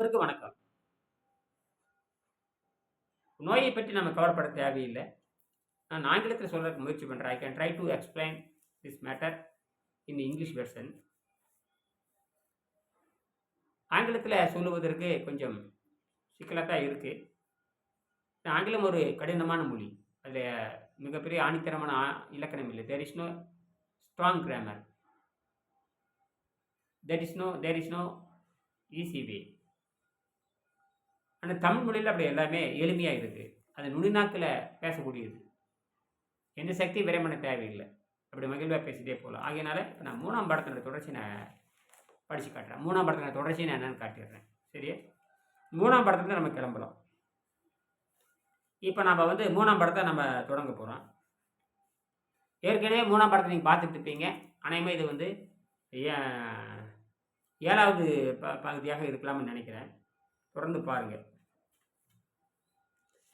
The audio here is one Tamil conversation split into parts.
அனைவருக்கும் வணக்கம். நோயை பற்றி நம்ம கவலைப்பட தேவையில்லை. நான் ஆங்கிலத்தில் சொல்கிறதுக்கு முயற்சி பண்ணுறேன் I can try to explain this matter in English version ஆங்கிலத்தில் சொல்லுவதற்கு கொஞ்சம் சிக்கலாக தான் இருக்குது ஆங்கிலம் ஒரு கடினமான மொழி. அதில் மிகப்பெரிய ஆணித்தரமான இலக்கணம் இல்லை. There is no strong grammar there is no there is no easy way ஆனால் தமிழ் மொழியில் அப்படி எல்லாமே எளிமையாக இருக்குது அது நுனிநாக்கில் பேசக்கூடியது. எந்த சக்தி விரைமன தேவையில்லை. அப்படி மகிழ்வாக பேசிட்டே போகலாம் ஆகையினால இப்போ நான் மூணாம் படத்தினோட தொடர்ச்சி நான் படித்து காட்டுறேன். மூணாம் படத்தினோட தொடர்ச்சி நான் என்னென்னு காட்டிடுறேன். சரியா? மூணாம் படத்துலேருந்து நம்ம கிளம்பலாம். இப்போ நம்ம வந்து மூணாம் படத்தை நம்ம தொடங்க போகிறோம் ஏற்கனவே மூணாம் படத்தை நீங்கள் பார்த்துட்டு இருப்பீங்க. அநேகமாக இது வந்து ஏழாவது ப பகுதியாக இருக்கலாம்னு நினைக்கிறேன். தொடர்ந்து பாருங்கள்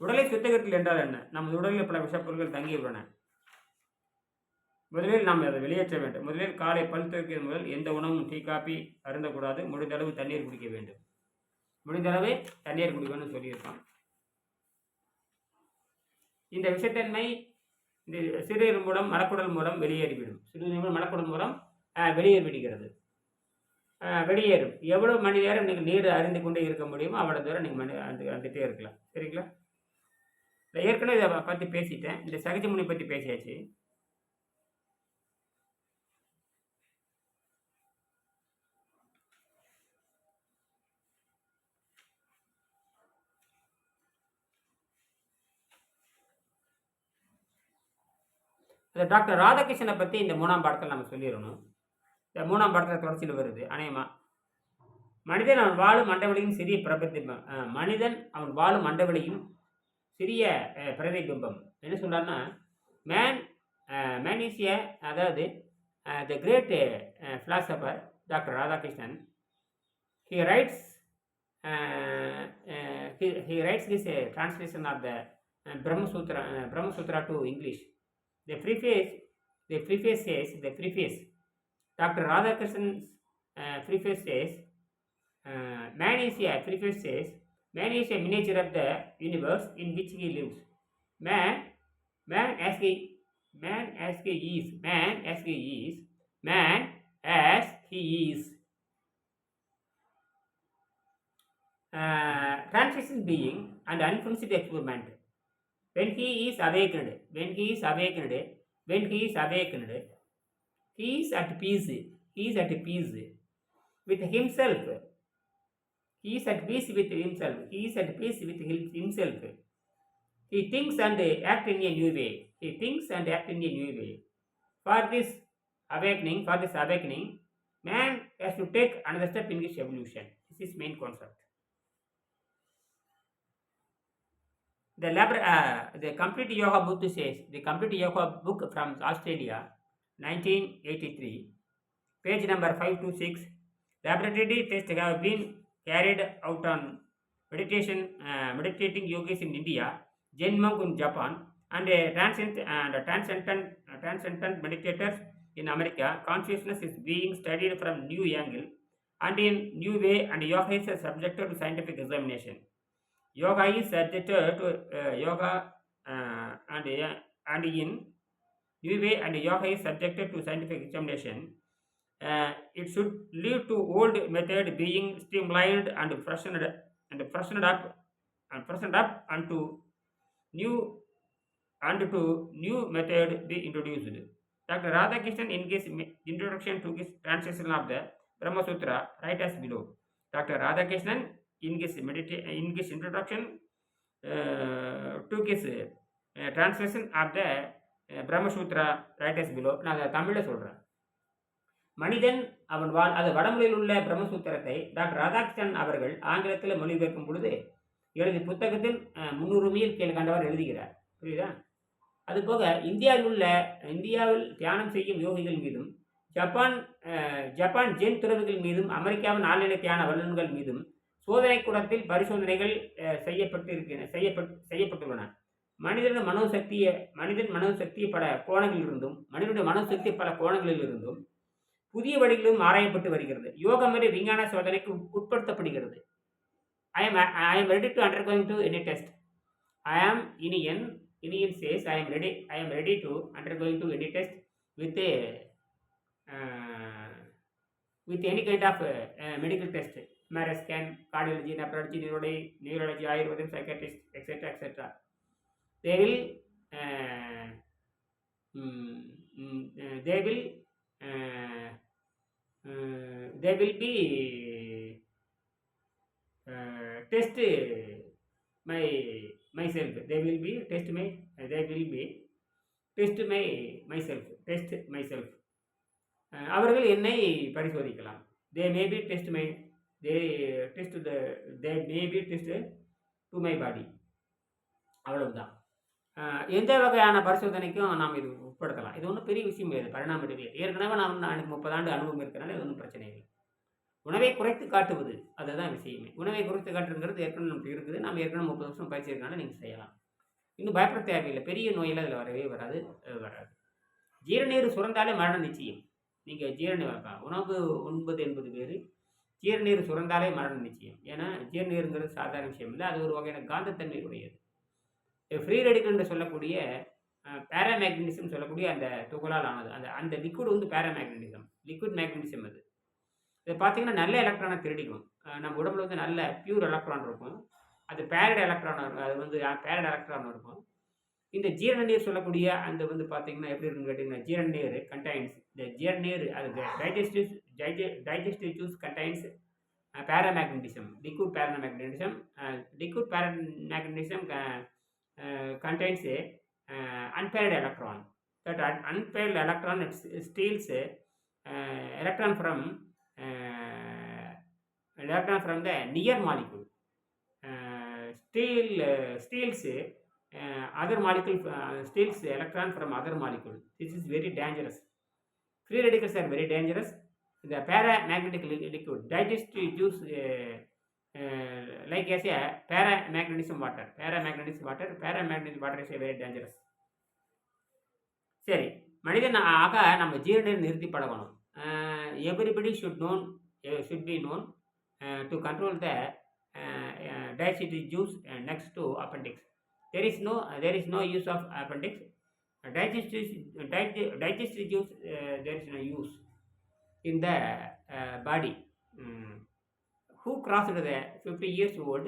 உடலை சுத்தகரித்தல் என்றால் என்ன? நமது உடலில் பல விஷப்பொருட்கள் தங்கியுள்ளன. முதலில் நாம் அதை வெளியேற்ற வேண்டும். முதலில் காலை பல் துவைக்கிறது முதல் எந்த உணவும் டீ காபி அருந்தக்கூடாது. முடிந்த அளவு தண்ணீர் குடிக்க வேண்டும். முடிந்தளவு தண்ணீர் குடிக்கணும்னு சொல்லியிருக்கான். இந்த விஷத்தன்மை இந்த சிறுநீர் மூலம் மலக்குடல் மூலம் வெளியேறிவிடும். சிறுநீர் மூலம் மலக்குடல் மூலம் அஹ், வெளியேறிவிடுகிறது. வெளியேறும். எவ்வளோ மணி நேரம் நீங்கள் நீர் அறிந்து கொண்டே இருக்க முடியுமோ அவ்வளோ தூரம் நீங்கள் மணி அந்த வந்துகிட்டே இருக்கலாம். சரிங்களா? நான் ஏற்கனவே இதை பற்றி பேசிட்டேன். இந்த சகஜ முனி பற்றி பேசியாச்சு. இந்த டாக்டர் ராதாகிருஷ்ணனை பற்றி இந்த மூணாம் பாடத்தில் நம்ம சொல்லிடணும். இந்த மூணாம் பாடத்தில் தொடர்ச்சியில் வருது. அநேகமா. மனிதன் அவன் வாழும் மண்டவெளியின் சிறிய பிரபத்தி மனிதன் அவன் வாழும் மண்டவெளியின் சிறிய பிரதிபிம்பம் என்ன சொல்கிறாருன்னா மேன் மேன் அதாவது the great philosopher doctor Radhakrishnan. He writes he writes this translation of the Brahmasutra Brahmasutra to English the preface, the preface says, the preface, doctor Radhakrishnan uh, preface says, uh, says man is a miniature of the universe in which he lives. Man, man as he, man as he is, man as he is, man as he is. Uh, transition being and unfinished experiment. when he is awakened when he is awakened when he is awakened he is at peace he is at peace with himself he is at peace with himself. He is at peace with himself. He thinks and acts in a new way. He thinks and acts in a new way. For this awakening for this awakening man has to take another step in his evolution. This is main concept. The, labor, uh, the complete yoga book says the complete yoga book from Australia, 1983, page number 526. Laboratory tests have been carried out on meditation, uh, meditating yogis in India, Zen monk in Japan, and a and a transcendent, transcendent meditators in America. Consciousness is being studied from new angle and in new way, and yoga is subjected to scientific examination. Yoga is subjected to uh, yoga uh, and uh, and in new way and yoga is subjected to scientific examination Uh, it should lead to old method being streamlined and freshened and freshened up and freshened up and to new and to new method be introduced. Dr. Radhakrishnan in his mi- introduction to his translation of the Brahma Sutra write as below. Dr. Radhakrishnan in his medita- in his introduction uh, to his uh, translation of the uh, Brahma Sutra write as below நான் அதை தமிழில் சொல்கிறேன் மனிதன் அவன் வாழ் அது வடமொழியில் உள்ள பிரம்மசூத்திரத்தை டாக்டர் ராதாகிருஷ்ணன் அவர்கள் ஆங்கிலத்தில் மொழிபெயர்க்கும் பொழுது எழுதி புத்தகத்தில் முன்னுரிமையில் கீழ் கண்டவர் எழுதுகிறார். புரியுதா? அதுபோக இந்தியாவில் உள்ள இந்தியாவில் தியானம் செய்யும் யோகிகள் மீதும் ஜப்பான் ஜப்பான் ஜென் துறவுகள் மீதும் அமெரிக்காவின் ஆழ்நிலை தியான வல்லுநர்கள் மீதும் சோதனை கூடத்தில் பரிசோதனைகள் செய்யப்பட்டு இருக்கின்றன செய்யப்பட் செய்யப்பட்டுள்ளன. மனிதனின் மனோசக்தியை மனிதன் மனோசக்தி பல கோணங்களிலிருந்தும் மனிதனுடைய மனோசக்தி பல கோணங்களிலிருந்தும் புதிய வழிகளும் ஆராயப்பட்டு வருகிறது யோகா வரை விஞ்ஞான சோதனைக்கு உட்படுத்தப்படுகிறது I'm I'm ready to undergoing to any test I am Iniyan Iniyan says I'm ready I'm ready to undergoing to any test with with any kind of medical test MRS scan cardiology nephrology neurology neurology ஆயுர்வேதம் psychiatrist etcetera etcetera they will they will they will be test my myself they will be test my they will be test my myself test myself அவர்கள் என்னை பரிசோதிக்கலாம் they may be test my they test the they may be test to my body அவ்வளவுதான் எந்த வகையான பரிசோதனைக்கும் நாம் இது உட்படுத்தலாம். இது ஒன்றும் பெரிய விஷயம் கிடையாது. பரிணாம அறிவியல் ஏற்கனவே நாம் எனக்கு முப்பது ஆண்டு அனுபவம் இருக்கிறனால இது ஒன்றும் பிரச்சனை இல்லை. உணவை குறைத்து காட்டுவது அதுதான் விஷயமே. உணவை குறைத்து காட்டுங்கிறது ஏற்கனவே நமக்கு இருக்குது. நம்ம ஏற்கனவே முப்பது வருஷம் பயிற்சி இருக்கனால நீங்கள் செய்யலாம். இன்னும் பயப்பட தேவையில்லை. பெரிய நோயில் அதில் வரவே வராது. வராது. ஜீரநீர் சுரந்தாலே மரணம் நிச்சயம். நீங்கள் ஜீரண உணவு உண்பது என்பது வேறு. ஜீரநீர் சுரந்தாலே மரணம் நிச்சயம். ஏன்னா ஜீரநீருங்கிறது சாதாரண விஷயம் இல்லை. அது ஒரு வகையான காந்தத்தன்மை உடையது ஃப்ரீ ரெடிக்கல் என்று சொல்லக்கூடிய பேராமேக்னடிசம் சொல்லக்கூடிய அந்த துகளால் ஆனது. அந்த அந்த லிக்விட் வந்து பேராமேக்னடிசம் லிக்விட் மேக்னடிசம் அது. இதை பார்த்தீங்கன்னா நல்ல எலக்ட்ரானை திருடிக்கும். நம்ம உடம்புல வந்து நல்ல பியூர் எலக்ட்ரான் இருக்கும். அது பேரட் எலக்ட்ரான் இருக்கும். அது வந்து பேரட் எலக்ட்ரான் இருக்கும். இந்த ஜீரண நீர் சொல்லக்கூடிய அந்த வந்து பார்த்தீங்கன்னா எப்படி இருக்குன்னு கேட்டிங்கன்னா ஜீரண நீர் கண்டைன்ஸ் இந்த ஜீரண நீர் அது digestive digestive juice contains paramagnetism liquid paramagnetism liquid paramagnetism contains a uh, unpaired electron. That un- unpaired electron it steals a uh, electron from uh, electron from the near molecule. Uh, steal uh, steals uh, other molecule uh, steals electron from other molecule. This is very dangerous. Free radicals are very dangerous. The paramagnetic liquid digestive juice. Like like as a paramagnetism water. Paramagnetism water paramagnetic water is a very dangerous. சரி மனிதன் ஆக நம்ம ஜீரணம் நிறுத்தி பழகணும் everybody should known should be known to control the acidity juice next to appendix there is no there is no use of appendix digestive digestive juice there is no use in the body Who crossed the 50 years old,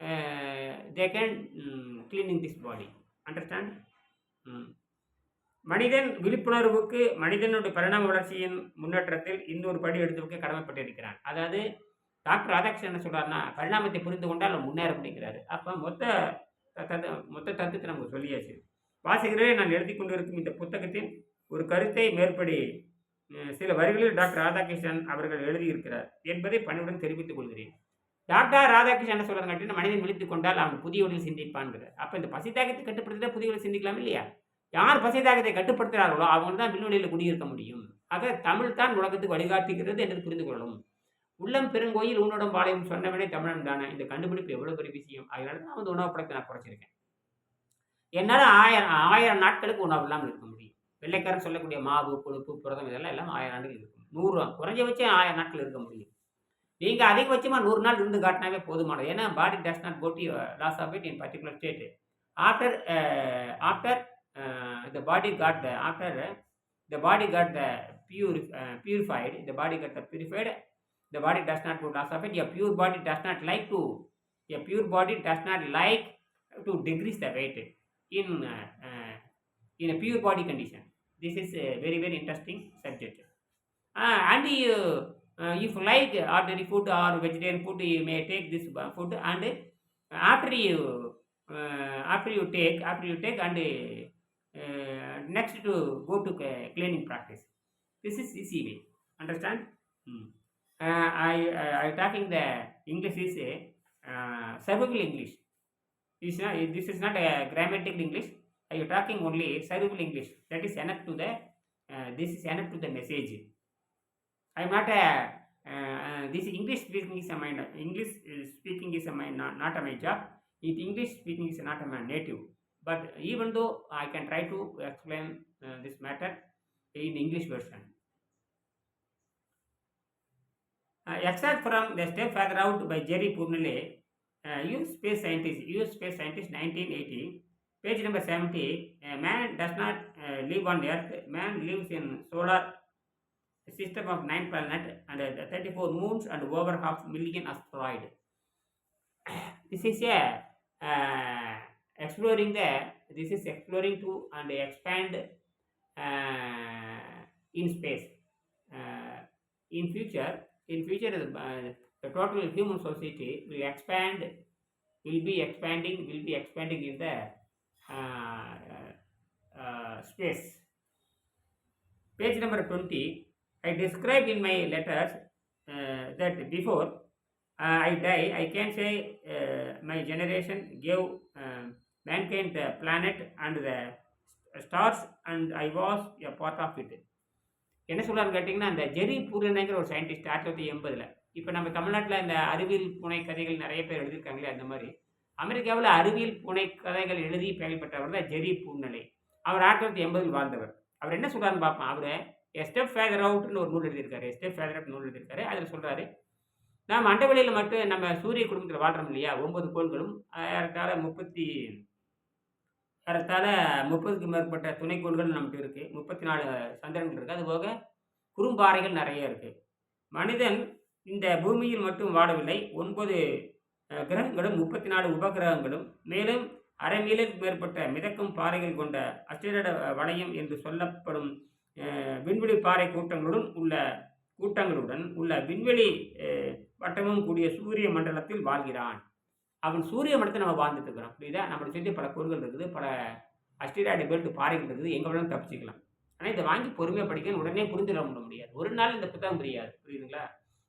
uh, they can mm, cleaning this body. Understand? Mm. மனிதன் விழிப்புணர்வுக்கு மனிதனுடைய பரிணாம வளர்ச்சியின் முன்னேற்றத்தில் இன்னொரு படி எடுத்து வைக்க கடமைப்பட்டிருக்கிறான் அதாவது டாக்டர் ராதாகிருஷ்ணன் என்ன சொல்கிறாருன்னா பரிணாமத்தை புரிந்து கொண்டால் முன்னேற முடிக்கிறாரு அப்போ மொத்த தத்து மொத்த தத்துவத்தை நமக்கு சொல்லியாச்சு வாசிக்கிறே நான் எழுதி கொண்டிருக்கும் இந்த புத்தகத்தின் ஒரு கருத்தை மேற்படி சில வரிகளில் டாக்டர் ராதாகிருஷ்ணன் அவர்கள் எழுதியிருக்கிறார். என்பதை பணிவுடன் தெரிவித்துக் கொள்கிறேன். டாக்டர் ராதாகிருஷ்ணன் என்ன சொல்றாங்க மனிதன் விழித்துக் கொண்டால் அவன் புதிய வழியில் சிந்திப்பான்கிறார். அப்போ இந்த பசி தாகத்தை கட்டுப்படுத்த புதிய வழியில் சிந்திக்கலாம் இல்லையா? யார் பசி தாகத்தை கட்டுப்படுத்துகிறார்களோ அவங்க தான் விண்வெளியில் குடியிருக்க முடியும். ஆக தமிழ் தான் உலகத்துக்கு வழிகாட்டுகிறது என்று புரிந்து கொள்ளணும். உள்ளம் பெருங்கோயில் உன்னோடம் பாளையம் சொன்னவனே தமிழன் தானே. இந்த கண்டுபிடிப்பு எவ்வளோ பெரிய விஷயம். அதனால தான் வந்து உணவு படத்தை நான் குறைச்சிருக்கேன். என்னால் ஆயிரம் ஆயிரம் நாட்களுக்கு உணவு இல்லாமல் இருக்க முடியும். வெள்ளைக்காரன் சொல்லக்கூடிய மாவு கொழுப்பு புரதம் இதெல்லாம் எல்லாம் ஆயிரம் ஆண்டுகள் இருக்கும். நூறு குறைஞ்சபட்சம் ஆயிரம் நாட்கள் இருக்க முடியும். நீங்கள் அதிகபட்சமாக நூறு நாள் இருந்து காட்டினாவே போதுமானது. ஏன்னா body does not got loss of it in particular state after after the body got the after the body got the pure purified இந்த body got the purified the body does not go loss of it a pure body does not like to a pure body does not like to decrease the weight. In in a pure body condition. This is a very very interesting subject. Uh, and you, uh, if you like ordinary food or vegetarian food you may take this food and after you uh, after you take after you take and uh, next to go to cleaning practice. This is easy way. Understand? Hmm. uh, i uh, i talking the english is a uh, english. Not, this is not a grammatical english i am talking only cervical english? That is enough to the uh, this is enough to the message. I am not a uh, uh, this english speaking is a my english uh, speaking is a my not, a my job it english speaking is not a my native. But even though i can try to explain uh, this matter in english version. Uh, except from the step further out by Jerry Purnale, US space scientist, US space scientist 1980, page number 70, a man does not uh, live on earth, man lives in solar system of 9 planet and uh, 34 moons and over half million asteroid. this is a uh, exploring the, this is exploring to and expand uh, in space. Uh, in future, in future, uh, the total human society will expand, will be expanding, will be expanding in the space. Page number 20, I described in my letters uh, that before uh, I die, I can say uh, my generation gave uh, mankind the planet and the stars and I was a part of it. என்ன சொல்கிறான்னு கேட்டிங்கன்னா அந்த ஜெரி பூரணைங்கிற ஒரு சயின்டிஸ்ட் ஆயிரத்தி தொள்ளாயிரத்தி எண்பதில் இப்போ நம்ம தமிழ்நாட்டில் இந்த அறிவியல் புனை கதைகள் நிறைய பேர் எழுதியிருக்காங்களே அந்த மாதிரி அமெரிக்காவில் அறிவியல் புனை கதைகள் எழுதி பெயர்பெற்றவர் தான் ஜெரி பூர்ணலை அவர் ஆயிரத்தி தொள்ளாயிரத்தி எண்பதில் வாழ்ந்தவர். அவர் என்ன சொல்கிறாருன்னு பார்ப்போம். அவர் எஸ்டெப் ஃபேதர் அவுட்னு ஒரு நூல் எழுதியிருக்காரு. எஸ்டெப் ஃபேதர் அவுட் நூல் எழுதியிருக்காரு. அதில் சொல்கிறாரு நாம் அண்டவெளியில் மட்டும் நம்ம சூரிய குடும்பத்தில் வாழ்கிறோம் இல்லையா? ஒன்பது கோள்களும் ஏறத்தாழ முப்பத்தி ஏறத்தாழ முப்பதுக்கு மேற்பட்ட துணைக்கோள்கள் நம்மகிட்ட இருக்குது முப்பத்தி நாலு சந்திரன்கள் இருக்குது அதுபோக குறும்பாறைகள் நிறைய இருக்குது மனிதன் இந்த பூமியில் மட்டும் வாழவில்லை. ஒன்பது கிரகங்களும் முப்பத்தி நாலு உபகிரகங்களும் மேலும் அரை மீலுக்கு மேற்பட்ட மிதக்கும் பாறைகள் கொண்ட அஸ்டிரட வளையம் என்று சொல்லப்படும் விண்வெளி பாறை கூட்டங்களுடன் உள்ள கூட்டங்களுடன் உள்ள விண்வெளி வட்டமும் கூடிய சூரிய மண்டலத்தில் வாழ்கிறான். அவன் சூரிய மண்டலத்தை நம்ம வாழ்ந்துட்டு இருக்கிறோம். புரியுதா? நம்மளை சொல்லி பல கோள்கள் இருக்குது பல அஸ்டிராய்டு பெல்ட் பாறைகள் இருக்குது எங்கே வேணாலும் தப்பிச்சிக்கலாம். ஆனால் இதை வாங்கி பொறுமையாக படிக்கணும் உடனே புரிந்து முடியாது. ஒரு நாள் இந்த புத்தகம் புரியாது புரியுதுங்களா?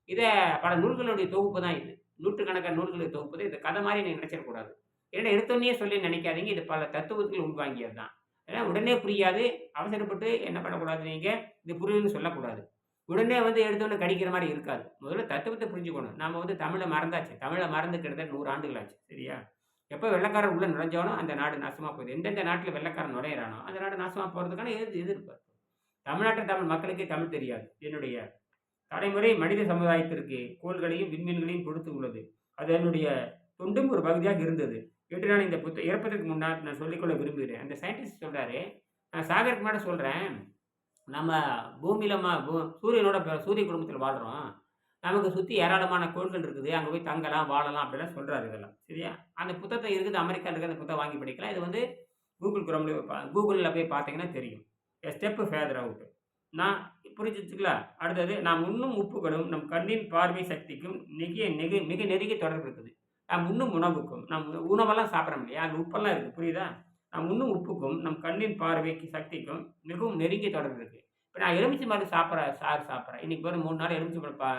இதை பல நூல்களுடைய தொகுப்பு தான் இது. நூற்றுக்கணக்கான நூல்களை தொகுப்பு இது இந்த கதை மாதிரி நீங்கள் நினச்சிடக்கூடாது. ஏன்னா எடுத்தோடனே சொல்லி நினைக்காதீங்க. இது பல தத்துவத்தில் உள்வாங்கியது தான் ஏன்னா உடனே புரியாது. அவசரப்பட்டு என்ன பண்ணக்கூடாது நீங்கள் இது புரியுதுன்னு சொல்லக்கூடாது. உடனே வந்து எடுத்தோடனே கடிக்கிற மாதிரி இருக்காது. முதல்ல தத்துவத்தை புரிஞ்சுக்கணும். நம்ம வந்து தமிழை மறந்தாச்சு. தமிழை மறந்து கிட்டத்தட்ட நூறு ஆண்டுகள் ஆச்சு சரியா? எப்போ வெள்ளக்காரன் உள்ளே நுழைஞ்சானோ அந்த நாடு நாசமாக போகுது. எந்தெந்த நாட்டில் வெள்ளக்காரன் நுழையிறானோ அந்த நாடு நாசமாக போகிறதுக்கான எது எதிர்ப்பு. தமிழ்நாட்டில் தமிழ் மக்களுக்கே தமிழ் தெரியாது. என்னுடைய நடைமுறை மனித சமுதாயத்திற்கு கோள்களையும் விண்மீன்களையும் கொடுத்து உள்ளது. அது என்னுடைய தொண்டும் ஒரு பகுதியாக இருந்தது. என்று நான் இந்த புத்த இறப்பதற்கு முன்னால் நான் சொல்லிக்கொள்ள விரும்புகிறேன். அந்த சயின்டிஸ்ட் சொல்கிறாரு நான் சாகருக்கு மேடம் சொல்கிறேன் நம்ம பூமியில் மா பூ சூரியனோட சூரிய குடும்பத்தில் வாழ்கிறோம் நமக்கு சுற்றி ஏராளமான கோள்கள் இருக்குது. அங்கே போய் தங்கலாம் வாழலாம் அப்படிலாம் சொல்கிறாரு இதெல்லாம். சரியா? அந்த புத்தகத்தை இருக்குது அமெரிக்கா இருக்குது அந்த புத்தகம் வாங்கி படிக்கலாம். இது வந்து கூகுள் குரோமில் கூகுளில் போய் பார்த்தீங்கன்னா தெரியும். ஸ்டெப்பு ஃபேதர் அவுட் நான் புரிஞ்சுச்சுங்களா? அடுத்தது நாம் உண்ணும் உப்புகளும் நம் கண்ணின் பார்வை சக்திக்கும் மிக நெகு மிக நெருங்கிய தொடர்பு இருக்குது. நாம் உண்ணும் உணவுக்கும் நம் உணவெல்லாம் சாப்பிட்றோம் இல்லையா? அந்த உப்பெல்லாம் இருக்குது புரியுதா? நாம் உண்ணும் உப்புக்கும் நம் கண்ணின் பார்வைக்கு சக்திக்கும் மிகவும் நெருங்கிய தொடர்பு இருக்குது. இப்போ நான் எலுமிச்சை மருந்து சாப்பிட்ற சார் சாப்பிட்றேன். இன்றைக்கி ஒரு மூணு நாள் எலுமிச்சை மருந்து பா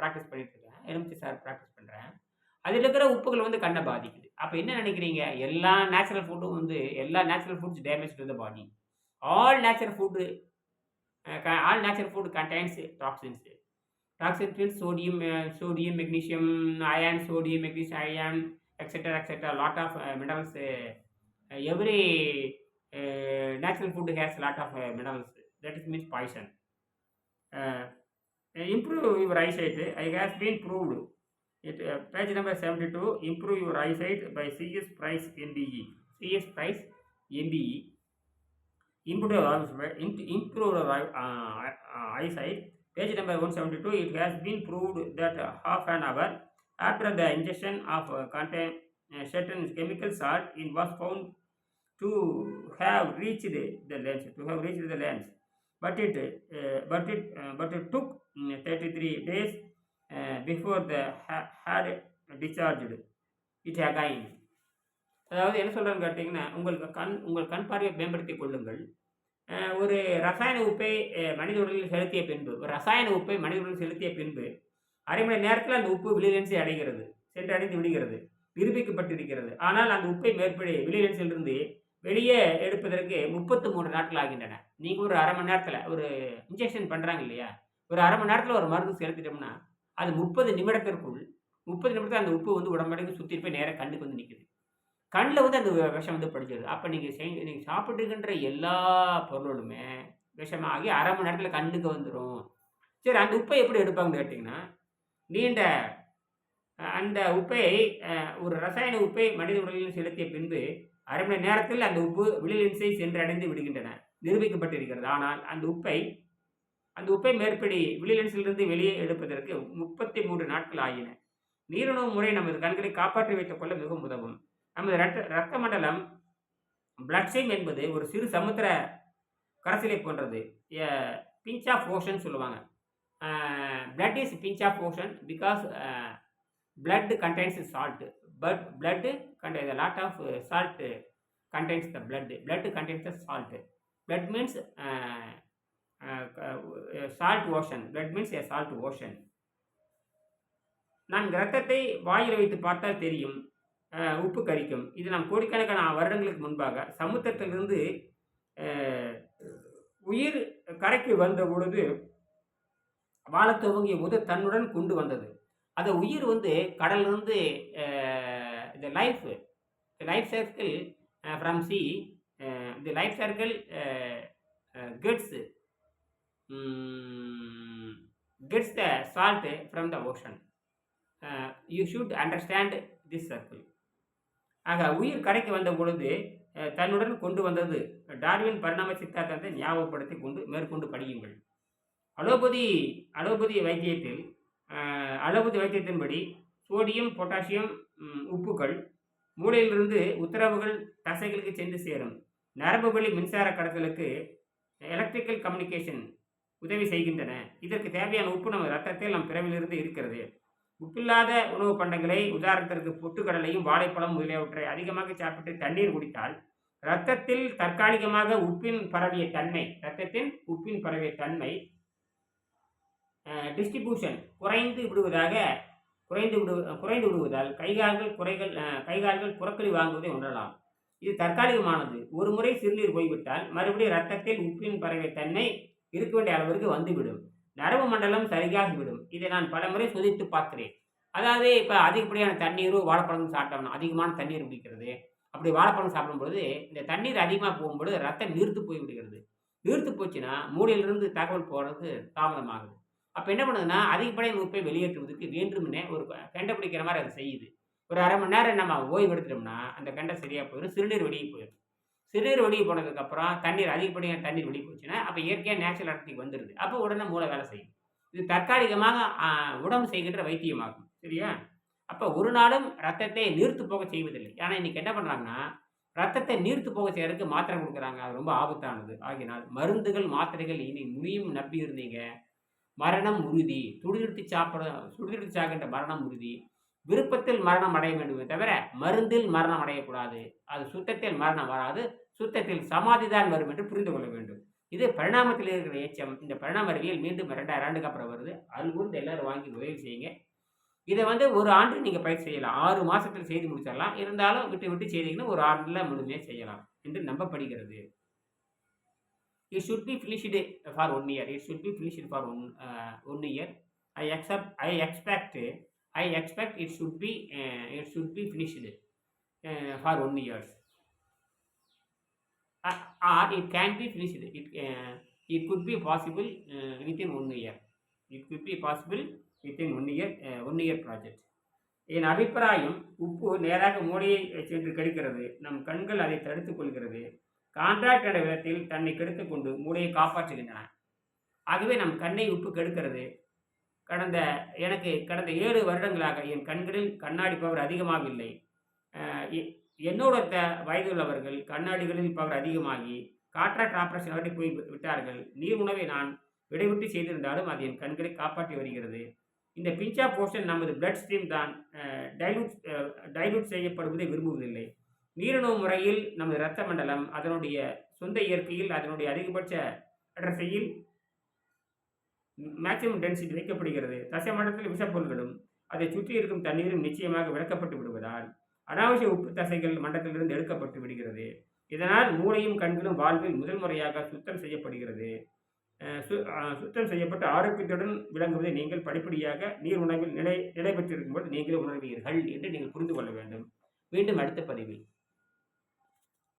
ப்ராக்டிஸ் பண்ணிட்டு இருக்கேன். எலுமிச்சை சாறு ப்ராக்டிஸ் பண்ணுறேன் அதில் இருக்கிற உப்புகள் வந்து கண்ணை பாதிக்குது. அப்போ என்ன நினைக்கிறீங்க? எல்லா நேச்சுரல் ஃபுட்டும் வந்து எல்லா natural foods damage to the body all natural food all natural food contains toxins. Toxins include sodium, sodium, magnesium, iron, sodium, magnesium, iron, etc. etc. Lot of minerals. every natural food has lot of minerals. That is means poison. improve your eyesight. It has been proved. It, uh, page number 72, improve your eyesight by C.S. Price MBE. C.S. Price MBE. Improve your uh, uh, eyesight Page number 172, it has been proved that half an hour after the ingestion of uh, contain certain chemical salt in was found to have reached the lens, to have reached the lens. But it, uh, but it, uh, but it took mm, 33 days uh, before the ha- had discharged it again. அதாவது என்ன சொல்கிறேன்னு கேட்டிங்கன்னா உங்களுக்கு கண் உங்கள் கண் பார்வையை மேம்படுத்திக் கொள்ளுங்கள். ஒரு ரசாயன உப்பை மனித உடலில் செலுத்திய பின்பு ஒரு ரசாயன உப்பை மனித உடலில் செலுத்திய பின்பு அரை மணி நேரத்தில் அந்த உப்பு விழிலென்ஸை அடைகிறது சென்று அடைந்து விடுகிறது நிரூபிக்கப்பட்டிருக்கிறது. ஆனால் அந்த உப்பை மேற்படி விழிலென்ஸிலிருந்து வெளியே எடுப்பதற்கு முப்பத்து மூன்று நாட்கள் ஆகின்றன. நீங்கள் ஒரு அரை மணி நேரத்தில் ஒரு இன்ஜெக்ஷன் பண்ணுறாங்க இல்லையா? ஒரு அரை மணி நேரத்தில் ஒரு மருந்து செலுத்திட்டோம்னா அது முப்பது நிமிடத்திற்குள் முப்பது நிமிடத்தில் அந்த உப்பு வந்து உடம்படைக்கு சுற்றி போய் நேராக கண்ணுக்கு வந்து நிற்குது கண்ணில் வந்து அந்த விஷம் வந்து படிச்சிருது. அப்போ நீங்கள் செய் நீங்கள் சாப்பிட்டுருக்கின்ற எல்லா பொருளுமே விஷமாகி அரை மணி நேரத்தில் கண்ணுக்கு வந்துடும் சரி அந்த உப்பை எப்படி எடுப்பாங்கன்னு கேட்டிங்கன்னா நீண்ட அந்த உப்பை ஒரு ரசாயன உப்பை மனித உடலில் செலுத்திய பின்பு அரை மணி நேரத்தில் அந்த உப்பு விழிலென்ஸை சென்றடைந்து விடுகின்றன நிரூபிக்கப்பட்டிருக்கிறது. ஆனால் அந்த உப்பை அந்த உப்பை மேற்படி விழிலென்ஸிலிருந்து வெளியே எடுப்பதற்கு முப்பத்தி மூன்று நாட்கள் ஆகின. நீரிணவு முறை நமது கண்களை காப்பாற்றி வைத்துக் கொள்ள மிகவும் உதவும். நமது ரத்த ரத்த மண்டலம் பிளட்ஸ்ட்ரீம் என்பது ஒரு சிறு சமுத்திர கரைசலை போன்றது பிஞ்ச் ஆஃப் ஓஷன் சொல்லுவாங்க blood is pinch of ocean because blood contains salt but blood contain lot of salt contains the blood blood contains the salt blood means salt ocean blood means a salt ocean நான் ரத்தத்தை வாயில் வைத்து பார்த்தால் தெரியும் உப்பு கரிக்கும். இது நாம் கோடிக்கணக்கான வருடங்களுக்கு முன்பாக சமுத்திரத்திலிருந்து உயிர் கரைக்கு வந்த பொழுது வாழத் துவங்கிய போது தன்னுடன் கொண்டு வந்தது. அந்த உயிர் வந்து கடல்லிருந்து இந்த life life circle from sea the life circle gets gets the salt from the ocean you should understand this circle ஆக உயிர் கரைக்கு வந்த பொழுது தன்னுடன் கொண்டு வந்தது டார்வின் பரிணாம சித்தாந்தத்தை ஞாபகப்படுத்தி கொண்டு மேற்கொண்டு படியுங்கள். அலோபதி அலோபதி வைத்தியத்தில் அலோபதி வைத்தியத்தின்படி சோடியம் பொட்டாசியம் உப்புகள் மூளையிலிருந்து உத்தரவுகள் தசைகளுக்கு சென்று சேரும். நரம்பு வழி மின்சார கடத்தலுக்கு எலக்ட்ரிக்கல் கம்யூனிகேஷன் உதவி செய்கின்றன. இதற்கு தேவையான உப்பு நம்ம ரத்தத்தில் நம் பிறவிலிருந்து இருக்கிறது. உப்பில்லாத உணவு பண்டங்களை உதாரணத்திற்கு பொட்டுக்கடலையும் வாழைப்பழம் முதலியவற்றை அதிகமாக சாப்பிட்டு தண்ணீர் குடித்தால் இரத்தத்தில் தற்காலிகமாக உப்பின் பரவிய தன்மை இரத்தத்தின் உப்பின் பரவிய தன்மை டிஸ்ட்ரிபியூஷன் குறைந்து விடுவதாக குறைந்து விடு குறைந்து விடுவதால் கைகால்கள் குறைகள் கைகால்கள் புறக்கழி வாங்குவதை உணரலாம். இது தற்காலிகமானது. ஒரு முறை சிறுநீர் போய்விட்டால் மறுபடியும் ரத்தத்தில் உப்பின் பரவிய தன்மை இருக்க வேண்டிய அளவிற்கு வந்துவிடும். நரம்பு மண்டலம் சரியாகிவிடும். இதை நான் பலமுறை சோதித்து பார்க்கிறேன். அதாவது இப்போ அதிகப்படியான தண்ணீரும் வாழைப்பழம் சாப்பிட்டோம்னா அதிகமான தண்ணீர் குடிக்கிறது. அப்படி வாழைப்பழம் சாப்பிடும்பொழுது இந்த தண்ணீர் அதிகமாக போகும்பொழுது ரத்தம் நீர்த்து போய் விடுகிறது. நீர்த்து போச்சுன்னா மூளையிலிருந்து தகவல் போகிறது தாமதமாகுது. அப்போ என்ன பண்ணுதுன்னா அதிகப்படியான உப்பை வெளியேற்றுவதற்கு வேண்டும்னே ஒரு கெண்டை பிடிக்கிற மாதிரி அது செய்யுது. ஒரு அரை மணி நேரம் நம்ம ஓய்வு எடுத்துட்டோம்னா அந்த கெண்டை சரியாக போயிடும் சிறுநீர் வெளியே போயிடும் சிறுநீர் வெளியே போனதுக்கப்புறம் தண்ணீர் அதிகப்படியான தண்ணீர் வெளியே போச்சுன்னா அப்போ இயற்கையாக நேச்சுரல் அடர்த்திக்கு வந்துடுது அப்போ உடனே மூளை வேலை செய்யும். இது தற்காலிகமாக உடம்பு செய்கின்ற வைத்தியமாகும். சரியா? அப்போ ஒரு நாளும் ரத்தத்தை நீர்த்து போக செய்வதில்லை. ஆனால் இன்னைக்கு என்ன பண்ணுறாங்கன்னா ரத்தத்தை நீர்த்து போக செய்கிறதுக்கு மாத்திரை கொடுக்குறாங்க. அது ரொம்ப ஆபத்தானது. ஆகினால் மருந்துகள் மாத்திரைகள் இனி முடியும் நம்பி இருந்தீங்க. மரணம் உறுதி. துடிதுடுத்து சாப்பிட துடிதுடுத்து சாகின்ற மரணம் உறுதி. விருப்பத்தில் மரணம் அடைய வேண்டுமே தவிர மருந்தில் மரணம் அடையக்கூடாது. அது சுத்தத்தில் மரணம் வராது. சுத்தத்தில் சமாதிதான் வரும் என்று புரிந்து கொள்ள வேண்டும். இது பரிணாமத்தில் இருக்கிற எச்சம் இந்த பரிணாம அறிவியல் மீண்டும் ரெண்டாயிரம் ஆண்டுக்கு அப்புறம் வருது. அது கூர்ந்து எல்லாரும் வாங்கி உதவி செய்யுங்க. இதை வந்து ஒரு ஆண்டு நீங்கள் பயிர் செய்யலாம். ஆறு மாதத்தில் செய்து முடிச்சிடலாம். இருந்தாலும் விட்டு விட்டு செய்தீங்கன்னா ஒரு ஆண்டில் முழுமையாக செய்யலாம் என்று நம்பப்படுகிறது. It should be finished for one year it should be finished for one one year I accept I i I expect it should be it should be finished for one years or it can be finished it it could be possible within one year it could be possible in one year one year project என் அபிப்பிராயம் உப்பு நேராக மூளையை சென்று கெடுக்கிறது நம் கண்கள் அதை தடுத்துக் கொள்கிறது கான்ட்ராக்ட் என்ற விதத்தில் தன்னை கெடுத்துக்கொண்டு மூடையை காப்பாற்றுகின்றன ஆகவே நம் கண்ணை உப்பு கெடுக்கிறது கடந்த எனக்கு கடந்த ஏழு வருடங்களாக என் கண்களில் கண்ணாடி பவர் அதிகமாகவில்லை. அஹ் என்னோட த வயதுள்ளவர்கள் கண்ணாடிகளில் பவர் அதிகமாகி கான்ட்ராக்ட் ஆப்ரேஷன் வரை போய் விட்டார்கள். நீர் உணவை நான் விடைவிட்டு செய்திருந்தாலும் அது என் கண்களை காப்பாற்றி வருகிறது. இந்த பிஞ்சா போர்ஷன் நமது பிளட் ஸ்ட்ரீம் தான் டைலூட் டைலூட் செய்யப்படுவதை விரும்புவதில்லை. நீரிணவு முறையில் நமது இரத்த மண்டலம் அதனுடைய சொந்த இயற்கையில் அதனுடைய அதிகபட்ச அடர்த்தியில் மேக்சிமம் டென்சிட்டி வைக்கப்படுகிறது. தசை மண்டலத்தில் விஷப்பொருள்களும் அதை சுற்றி இருக்கும் தண்ணீரும் நிச்சயமாக விளக்கப்பட்டு விடுவதால் அனாவசிய உப்பு தசைகள் மண்டலத்திலிருந்து எடுக்கப்பட்டு விடுகிறது. இதனால் மூளையும் கண்களும் வாழ்வில் முதல் முறையாக சுத்தம் செய்யப்படுகிறது. சு- சுத்தம் செய்யப்பட்டு ஆரோக்கியத்துடன் விளங்குவதை நீங்கள் படிப்படியாக நீர் உணவில் நிலை நிலை பெற்றிருக்கும்போது நீங்களே உணர்வீர்கள் என்று நீங்கள் புரிந்து கொள்ள வேண்டும். மீண்டும் அடுத்த பதிவில்.